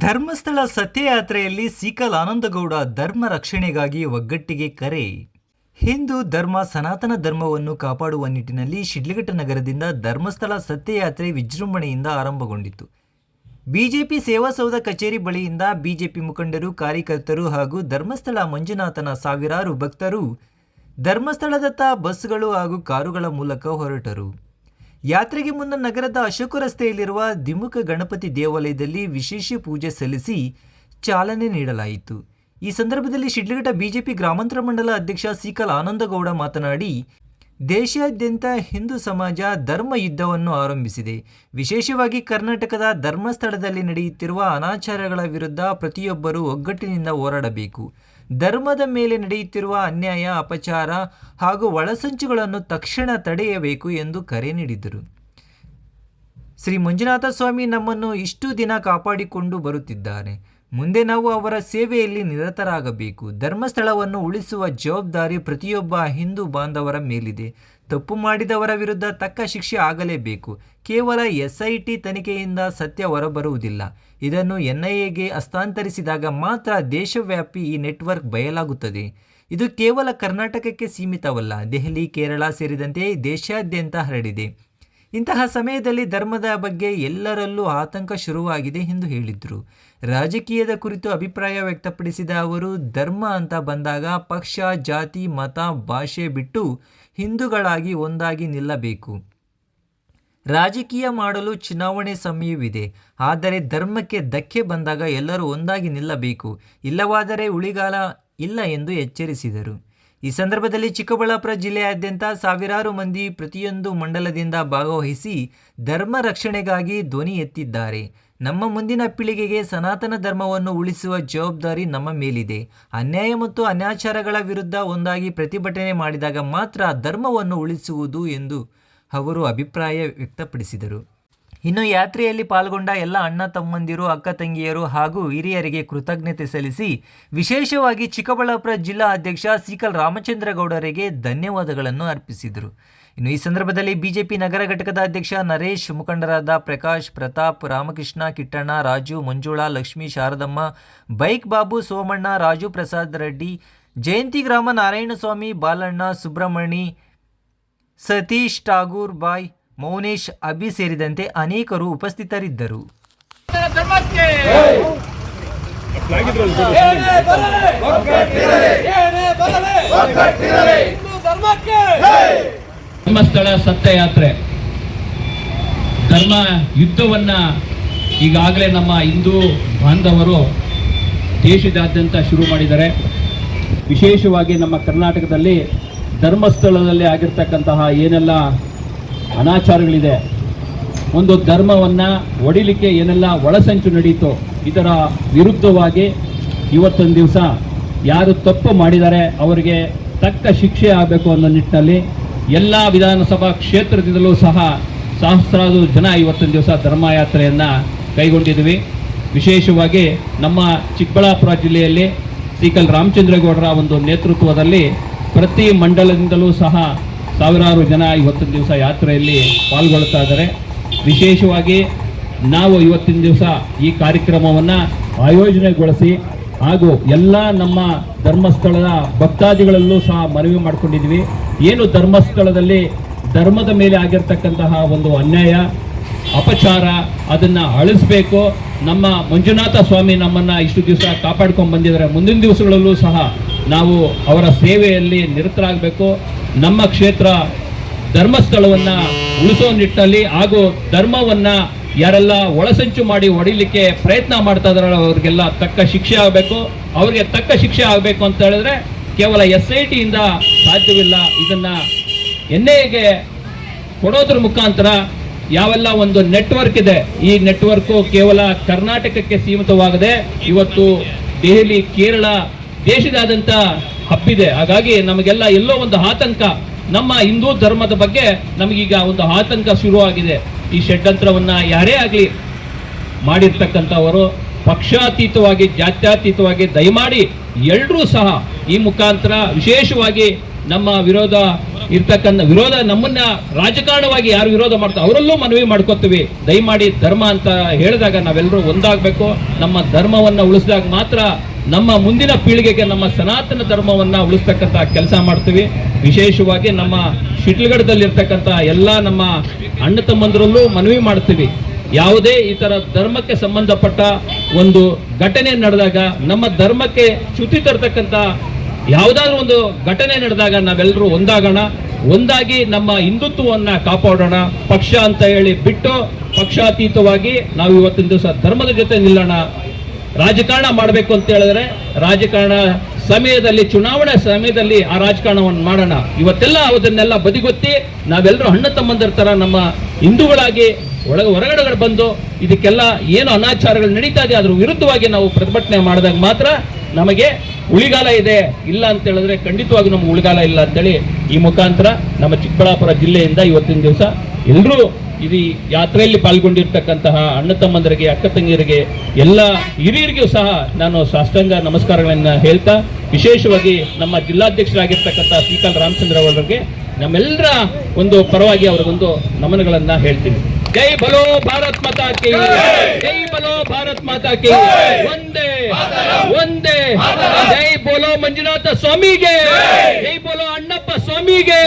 ಧರ್ಮಸ್ಥಳ ಸತ್ಯಯಾತ್ರೆಯಲ್ಲಿ ಸೀಕಲ್ ಆನಂದಗೌಡ ಧರ್ಮ ರಕ್ಷಣೆಗಾಗಿ ಒಗ್ಗಟ್ಟಿಗೆ ಕರೆ. ಹಿಂದೂ ಧರ್ಮ, ಸನಾತನ ಧರ್ಮವನ್ನು ಕಾಪಾಡುವ ನಿಟ್ಟಿನಲ್ಲಿ ಶಿಡ್ಲಘಟ್ಟ ನಗರದಿಂದ ಧರ್ಮಸ್ಥಳ ಸತ್ಯಯಾತ್ರೆ ವಿಜೃಂಭಣೆಯಿಂದ ಆರಂಭಗೊಂಡಿತು ಬಿಜೆಪಿ ಸೇವಾಸೌಧ ಕಚೇರಿ ಬಳಿಯಿಂದ ಬಿಜೆಪಿ ಮುಖಂಡರು, ಕಾರ್ಯಕರ್ತರು ಹಾಗೂ ಧರ್ಮಸ್ಥಳ ಮಂಜುನಾಥನ ಸಾವಿರಾರು ಭಕ್ತರು ಧರ್ಮಸ್ಥಳದತ್ತ ಬಸ್ಗಳು ಹಾಗೂ ಕಾರುಗಳ ಮೂಲಕ ಹೊರಟರು. ಯಾತ್ರೆಗೆ ಮುನ್ನ ನಗರದ ಅಶೋಕ ರಸ್ತೆಯಲ್ಲಿರುವ ದ್ವಿಮುಖ ಗಣಪತಿ ದೇವಾಲಯದಲ್ಲಿ ವಿಶೇಷ ಪೂಜೆ ಸಲ್ಲಿಸಿ ಚಾಲನೆ ನೀಡಲಾಯಿತು. ಈ ಸಂದರ್ಭದಲ್ಲಿ ಶಿಡ್ಲಘಟ್ಟ ಬಿಜೆಪಿ ಗ್ರಾಮಾಂತರ ಮಂಡಲ ಅಧ್ಯಕ್ಷ ಸಿಕಲ್ ಆನಂದಗೌಡ ಮಾತನಾಡಿ, ದೇಶಾದ್ಯಂತ ಹಿಂದೂ ಸಮಾಜ ಧರ್ಮ ಯುದ್ಧವನ್ನು ಆರಂಭಿಸಿದೆ. ವಿಶೇಷವಾಗಿ ಕರ್ನಾಟಕದ ಧರ್ಮಸ್ಥಳದಲ್ಲಿ ನಡೆಯುತ್ತಿರುವ ಅನಾಚಾರಗಳ ವಿರುದ್ಧ ಪ್ರತಿಯೊಬ್ಬರೂ ಒಗ್ಗಟ್ಟಿನಿಂದ ಹೋರಾಡಬೇಕು. ಧರ್ಮದ ಮೇಲೆ ನಡೆಯುತ್ತಿರುವ ಅನ್ಯಾಯ, ಅಪಚಾರ ಹಾಗೂ ಒಳಸಂಚುಗಳನ್ನು ತಕ್ಷಣ ತಡೆಯಬೇಕು ಎಂದು ಕರೆ ನೀಡಿದರು. ಶ್ರೀ ಮಂಜುನಾಥ ಸ್ವಾಮಿ ನಮ್ಮನ್ನು ಇಷ್ಟು ದಿನ ಕಾಪಾಡಿಕೊಂಡು ಬರುತ್ತಿದ್ದಾರೆ. ಮುಂದೆ ನಾವು ಅವರ ಸೇವೆಯಲ್ಲಿ ನಿರತರಾಗಬೇಕು. ಧರ್ಮಸ್ಥಳವನ್ನು ಉಳಿಸುವ ಜವಾಬ್ದಾರಿ ಪ್ರತಿಯೊಬ್ಬ ಹಿಂದೂ ಬಾಂಧವರ ಮೇಲಿದೆ. ತಪ್ಪು ಮಾಡಿದವರ ವಿರುದ್ಧ ತಕ್ಕ ಶಿಕ್ಷೆ ಆಗಲೇಬೇಕು. ಕೇವಲ ಎಸ್ಐಟಿ ತನಿಖೆಯಿಂದ ಸತ್ಯ ಹೊರಬರುವುದಿಲ್ಲ. ಇದನ್ನು ಎನ್ಐಎಗೆ ಹಸ್ತಾಂತರಿಸಿದಾಗ ಮಾತ್ರ ದೇಶವ್ಯಾಪಿ ಈ ನೆಟ್ವರ್ಕ್ ಬಯಲಾಗುತ್ತದೆ. ಇದು ಕೇವಲ ಕರ್ನಾಟಕಕ್ಕೆ ಸೀಮಿತವಲ್ಲ, ದೆಹಲಿ, ಕೇರಳ ಸೇರಿದಂತೆ ದೇಶಾದ್ಯಂತ ಹರಡಿದೆ. ಇಂತಹ ಸಮಯದಲ್ಲಿ ಧರ್ಮದ ಬಗ್ಗೆ ಎಲ್ಲರಲ್ಲೂ ಆತಂಕ ಶುರುವಾಗಿದೆ ಎಂದು ಹೇಳಿದರು. ರಾಜಕೀಯದ ಕುರಿತು ಅಭಿಪ್ರಾಯ ವ್ಯಕ್ತಪಡಿಸಿದ ಅವರು, ಧರ್ಮ ಅಂತ ಬಂದಾಗ ಪಕ್ಷ, ಜಾತಿ, ಮತ, ಭಾಷೆ ಬಿಟ್ಟು ಹಿಂದೂಗಳಾಗಿ ಒಂದಾಗಿ ನಿಲ್ಲಬೇಕು. ರಾಜಕೀಯ ಮಾಡಲು ಚುನಾವಣೆ ಸಮಯವಿದೆ. ಆದರೆ ಧರ್ಮಕ್ಕೆ ಧಕ್ಕೆ ಬಂದಾಗ ಎಲ್ಲರೂ ಒಂದಾಗಿ ನಿಲ್ಲಬೇಕು. ಇಲ್ಲವಾದರೆ ಉಳಿಗಾಲ ಇಲ್ಲ ಎಂದು ಎಚ್ಚರಿಸಿದರು. ಈ ಸಂದರ್ಭದಲ್ಲಿ ಚಿಕ್ಕಬಳ್ಳಾಪುರ ಜಿಲ್ಲೆಯಾದ್ಯಂತ ಸಾವಿರಾರು ಮಂದಿ ಪ್ರತಿಯೊಂದು ಮಂಡಲದಿಂದ ಭಾಗವಹಿಸಿ ಧರ್ಮ ರಕ್ಷಣೆಗಾಗಿ ಧ್ವನಿ ಎತ್ತಿದ್ದಾರೆ. ನಮ್ಮ ಮುಂದಿನ ಪೀಳಿಗೆಗೆ ಸನಾತನ ಧರ್ಮವನ್ನು ಉಳಿಸುವ ಜವಾಬ್ದಾರಿ ನಮ್ಮ ಮೇಲಿದೆ. ಅನ್ಯಾಯ ಮತ್ತು ಅನಾಚಾರಗಳ ವಿರುದ್ಧ ಒಂದಾಗಿ ಪ್ರತಿಭಟನೆ ಮಾಡಿದಾಗ ಮಾತ್ರ ಧರ್ಮವನ್ನು ಉಳಿಸುವುದು ಎಂದು ಅವರು ಅಭಿಪ್ರಾಯ ವ್ಯಕ್ತಪಡಿಸಿದರು. ಇನ್ನು ಯಾತ್ರೆಯಲ್ಲಿ ಪಾಲ್ಗೊಂಡ ಎಲ್ಲ ಅಣ್ಣ ತಮ್ಮಂದಿರು, ಅಕ್ಕ ತಂಗಿಯರು ಹಾಗೂ ಹಿರಿಯರಿಗೆ ಕೃತಜ್ಞತೆ ಸಲ್ಲಿಸಿ ವಿಶೇಷವಾಗಿ ಚಿಕ್ಕಬಳ್ಳಾಪುರ ಜಿಲ್ಲಾ ಅಧ್ಯಕ್ಷ ಸಿಕಲ್ ರಾಮಚಂದ್ರಗೌಡರಿಗೆ ಧನ್ಯವಾದಗಳನ್ನು ಅರ್ಪಿಸಿದರು. ಇನ್ನು ಈ ಸಂದರ್ಭದಲ್ಲಿ ಬಿಜೆಪಿ ನಗರ ಘಟಕದ ಅಧ್ಯಕ್ಷ ನರೇಶ್ ಮುಖಂಡರಾದ ಪ್ರಕಾಶ್ ಪ್ರತಾಪ್, ರಾಮಕೃಷ್ಣ ಕಿಟ್ಟಣ್ಣ, ರಾಜು ಮಂಜುಳಾ, ಲಕ್ಷ್ಮೀ ಶಾರದಮ್ಮ, ಬೈಕ್ ಬಾಬು ಸೋಮಣ್ಣ, ರಾಜು ಪ್ರಸಾದ್ ರೆಡ್ಡಿ, ಜಯಂತಿ ಗ್ರಾಮ ನಾರಾಯಣಸ್ವಾಮಿ, ಬಾಲಣ್ಣ, ಸುಬ್ರಹ್ಮಣಿ, ಸತೀಶ್ ಠಾಗೂರ್ ಬಾಯ್ ಮೌನೇಶ್ ಅಬಿ ಸೇರಿದಂತೆ ಅನೇಕರು ಉಪಸ್ಥಿತರಿದ್ದರು. ಧರ್ಮಸ್ಥಳ ಸತ್ಯಯಾತ್ರೆ. ಧರ್ಮ ಯುದ್ಧವನ್ನ ಈಗಾಗಲೇ ನಮ್ಮ ಹಿಂದೂ ಬಾಂಧವರು ದೇಶದಾದ್ಯಂತ ಶುರು ಮಾಡಿದ್ದಾರೆ. ವಿಶೇಷವಾಗಿ ನಮ್ಮ ಕರ್ನಾಟಕದಲ್ಲಿ ಧರ್ಮಸ್ಥಳದಲ್ಲಿ ಆಗಿರ್ತಕ್ಕಂತಹ ಏನೆಲ್ಲ ಅನಾಚಾರಗಳಿದೆ. ಒಂದು ಧರ್ಮವನ್ನು ಒಡಿಲಿಕ್ಕೆ ಏನೆಲ್ಲ ಒಳಸಂಚು ನಡೀತೋ ಇದರ ವಿರುದ್ಧವಾಗಿ ಇವತ್ತೊಂದು ದಿವಸ ಯಾರು ತಪ್ಪು ಮಾಡಿದ್ದಾರೆ ಅವರಿಗೆ ತಕ್ಕ ಶಿಕ್ಷೆ ಆಗಬೇಕು ಅನ್ನೋ ನಿಟ್ಟಿನಲ್ಲಿ ಎಲ್ಲ ವಿಧಾನಸಭಾ ಕ್ಷೇತ್ರದಿಂದಲೂ ಸಹ ಸಹಸ್ರಾರು ಜನ ಇವತ್ತೊಂದು ದಿವಸ ಧರ್ಮಯಾತ್ರೆಯನ್ನು ಕೈಗೊಂಡಿದ್ವಿ. ವಿಶೇಷವಾಗಿ ನಮ್ಮ ಚಿಕ್ಕಬಳ್ಳಾಪುರ ಜಿಲ್ಲೆಯಲ್ಲಿ ಸಿಕಲ್ ರಾಮಚಂದ್ರೇಗೌಡರ ಒಂದು ನೇತೃತ್ವದಲ್ಲಿ ಪ್ರತಿ ಮಂಡಲದಿಂದಲೂ ಸಹ ಸಾವಿರಾರು ಜನ ಇವತ್ತಿನ ದಿವಸ ಯಾತ್ರೆಯಲ್ಲಿ ಪಾಲ್ಗೊಳ್ತಾ ಇದ್ದಾರೆ. ವಿಶೇಷವಾಗಿ ನಾವು ಇವತ್ತಿನ ದಿವಸ ಈ ಕಾರ್ಯಕ್ರಮವನ್ನು ಆಯೋಜನೆಗೊಳಿಸಿ ಹಾಗೂ ಎಲ್ಲ ನಮ್ಮ ಧರ್ಮಸ್ಥಳದ ಭಕ್ತಾದಿಗಳಲ್ಲೂ ಸಹ ಮನವಿ ಮಾಡಿಕೊಂಡಿದ್ವಿ ಏನು ಧರ್ಮಸ್ಥಳದಲ್ಲಿ ಧರ್ಮದ ಮೇಲೆ ಆಗಿರ್ತಕ್ಕಂತಹ ಒಂದು ಅನ್ಯಾಯ, ಅಪಚಾರ ಅದನ್ನು ಅಳಿಸ್ಬೇಕು. ನಮ್ಮ ಮಂಜುನಾಥ ಸ್ವಾಮಿ ನಮ್ಮನ್ನು ಇಷ್ಟು ದಿವಸ ಕಾಪಾಡ್ಕೊಂಡು ಬಂದಿದ್ದಾರೆ. ಮುಂದಿನ ದಿವಸಗಳಲ್ಲೂ ಸಹ ನಾವು ಅವರ ಸೇವೆಯಲ್ಲಿ ನಿರತರಾಗಬೇಕು. ನಮ್ಮ ಕ್ಷೇತ್ರ ಧರ್ಮಸ್ಥಳವನ್ನ ಉಳಿಸೋ ನಿಟ್ಟಲ್ಲಿ ಹಾಗೂ ಧರ್ಮವನ್ನ ಯಾರೆಲ್ಲ ಒಳಸಂಚು ಮಾಡಿ ಹೊಡಿಲಿಕ್ಕೆ ಪ್ರಯತ್ನ ಮಾಡ್ತಾ ಇದಾರಲ್ಲ ಅವ್ರಿಗೆಲ್ಲ ತಕ್ಕ ಶಿಕ್ಷೆ ಆಗಬೇಕು. ಅವ್ರಿಗೆ ತಕ್ಕ ಶಿಕ್ಷೆ ಆಗಬೇಕು ಅಂತ ಹೇಳಿದ್ರೆ ಕೇವಲ ಎಸ್ ಐ ಟಿಯಿಂದ ಸಾಧ್ಯವಿಲ್ಲ. ಇದನ್ನ ಎನ್ ಐಗೆ ಕೊಡೋದ್ರ ಮುಖಾಂತರ ಯಾವೆಲ್ಲ ಒಂದು ನೆಟ್ವರ್ಕ್ ಇದೆ. ಈ ನೆಟ್ವರ್ಕ್ ಕೇವಲ ಕರ್ನಾಟಕಕ್ಕೆ ಸೀಮಿತವಾಗದೆ ಇವತ್ತು ದೆಹಲಿ, ಕೇರಳ ದೇಶದಾದ್ಯಂತ ಹಬ್ಬಿದೆ. ಹಾಗಾಗಿ ನಮಗೆಲ್ಲ ಎಲ್ಲೋ ಒಂದು ಆತಂಕ. ನಮ್ಮ ಹಿಂದೂ ಧರ್ಮದ ಬಗ್ಗೆ ನಮಗೀಗ ಒಂದು ಆತಂಕ ಶುರುವಾಗಿದೆ. ಈ ಷಡ್ಯಂತ್ರವನ್ನು ಯಾರೇ ಆಗಲಿ ಮಾಡಿರ್ತಕ್ಕಂಥವರು ಪಕ್ಷಾತೀತವಾಗಿ, ಜಾತ್ಯಾತೀತವಾಗಿ ದಯಮಾಡಿ ಎಲ್ಲರೂ ಸಹ ಈ ಮುಖಾಂತರ ವಿಶೇಷವಾಗಿ ನಮ್ಮ ವಿರೋಧ ಇರ್ತಕ್ಕಂಥ ವಿರೋಧ ನಮ್ಮನ್ನ ರಾಜಕಾರಣವಾಗಿ ಯಾರು ವಿರೋಧ ಮಾಡ್ತಾರೆ ಅವರಲ್ಲೂ ಮನವಿ ಮಾಡ್ಕೋತೀವಿ. ದಯಮಾಡಿ ಧರ್ಮ ಅಂತ ಹೇಳಿದಾಗ ನಾವೆಲ್ಲರೂ ಒಂದಾಗಬೇಕು. ನಮ್ಮ ಧರ್ಮವನ್ನು ಉಳಿಸಿದಾಗ ಮಾತ್ರ ನಮ್ಮ ಮುಂದಿನ ಪೀಳಿಗೆಗೆ ನಮ್ಮ ಸನಾತನ ಧರ್ಮವನ್ನ ಉಳಿಸ್ತಕ್ಕಂಥ ಕೆಲಸ ಮಾಡ್ತೀವಿ. ವಿಶೇಷವಾಗಿ ನಮ್ಮ ಶಿಟ್ಲಗಡದಲ್ಲಿರ್ತಕ್ಕಂಥ ಎಲ್ಲ ನಮ್ಮ ಅಣ್ಣ ತಮ್ಮಂದರಲ್ಲೂ ಮನವಿ ಮಾಡ್ತೀವಿ. ಯಾವುದೇ ಈ ಥರ ಧರ್ಮಕ್ಕೆ ಸಂಬಂಧಪಟ್ಟ ಒಂದು ಘಟನೆ ನಡೆದಾಗ, ನಮ್ಮ ಧರ್ಮಕ್ಕೆ ಚ್ಯುತಿ ತರ್ತಕ್ಕಂಥ ಯಾವುದಾದ್ರೂ ಒಂದು ಘಟನೆ ನಡೆದಾಗ ನಾವೆಲ್ಲರೂ ಒಂದಾಗೋಣ. ಒಂದಾಗಿ ನಮ್ಮ ಹಿಂದುತ್ವವನ್ನ ಕಾಪಾಡೋಣ. ಪಕ್ಷ ಅಂತ ಹೇಳಿ ಬಿಟ್ಟು ಪಕ್ಷಾತೀತವಾಗಿ ನಾವು ಇವತ್ತಿನ ದಿವಸ ಧರ್ಮದ ಜೊತೆ ನಿಲ್ಲೋಣ. ರಾಜಕಾರಣ ಮಾಡಬೇಕು ಅಂತ ಹೇಳಿದ್ರೆ ರಾಜಕಾರಣ ಸಮಯದಲ್ಲಿ, ಚುನಾವಣೆ ಸಮಯದಲ್ಲಿ ಆ ರಾಜಕಾರಣವನ್ನು ಮಾಡೋಣ. ಇವತ್ತೆಲ್ಲ ಅದನ್ನೆಲ್ಲ ಬದಿಗೊತ್ತಿ ನಾವೆಲ್ಲರೂ ಅಣ್ಣ ತಮ್ಮಂದಿರ ತರ ನಮ್ಮ ಹಿಂದೂಗಳಾಗಿ ಒಳಗೆ ಹೊರಗಡೆ ಬಂದು ಇದಕ್ಕೆಲ್ಲ ಏನು ಅನಾಚಾರಗಳು ನಡೀತಾ ಇದೆ ಅದ್ರ ವಿರುದ್ಧವಾಗಿ ನಾವು ಪ್ರತಿಭಟನೆ ಮಾಡಿದಾಗ ಮಾತ್ರ ನಮಗೆ ಉಳಿಗಾಲ ಇದೆ. ಇಲ್ಲ ಅಂತ ಹೇಳಿದ್ರೆ ಖಂಡಿತವಾಗಿ ನಮ್ಗೆ ಉಳಿಗಾಲ ಇಲ್ಲ ಅಂತೇಳಿ ಈ ಮುಖಾಂತರ ನಮ್ಮ ಚಿಕ್ಕಬಳ್ಳಾಪುರ ಜಿಲ್ಲೆಯಿಂದ ಇವತ್ತಿನ ದಿವಸ ಎಲ್ಲರೂ ಇದು ಯಾತ್ರೆಯಲ್ಲಿ ಪಾಲ್ಗೊಂಡಿರ್ತಕ್ಕಂತಹ ಅಣ್ಣ ತಮ್ಮಂದರಿಗೆ, ಅಕ್ಕ ತಂಗಿಯರಿಗೆ, ಎಲ್ಲ ಹಿರಿಯರಿಗೂ ಸಹ ನಾನು ಸಾಷ್ಟಾಂಗ ನಮಸ್ಕಾರಗಳನ್ನ ಹೇಳ್ತಾ, ವಿಶೇಷವಾಗಿ ನಮ್ಮ ಜಿಲ್ಲಾಧ್ಯಕ್ಷರಾಗಿರ್ತಕ್ಕಂಥ ಶ್ರೀಕಾಲ್ ರಾಮಚಂದ್ರ ಅವರಿಗೆ ನಮ್ಮೆಲ್ಲರ ಒಂದು ಪರವಾಗಿ ಅವರಿಗೊಂದು ನಮನಗಳನ್ನು ಹೇಳ್ತೀನಿ. ಜೈ ಬಲೋ ಭಾರತ್ ಮಾತಾ ಕಿ ಜೈ! ಬಲೋ ಭಾರತ್ ಮಾತಾ ಕಿ ಒಂದೇ ಒಂದೇ, ಜೈ ಬೋಲೋ ಮಂಜುನಾಥ ಸ್ವಾಮಿಗೆ, ಜೈ ಬೋಲೋ ಅಣ್ಣಪ್ಪ ಸ್ವಾಮಿಗೆ!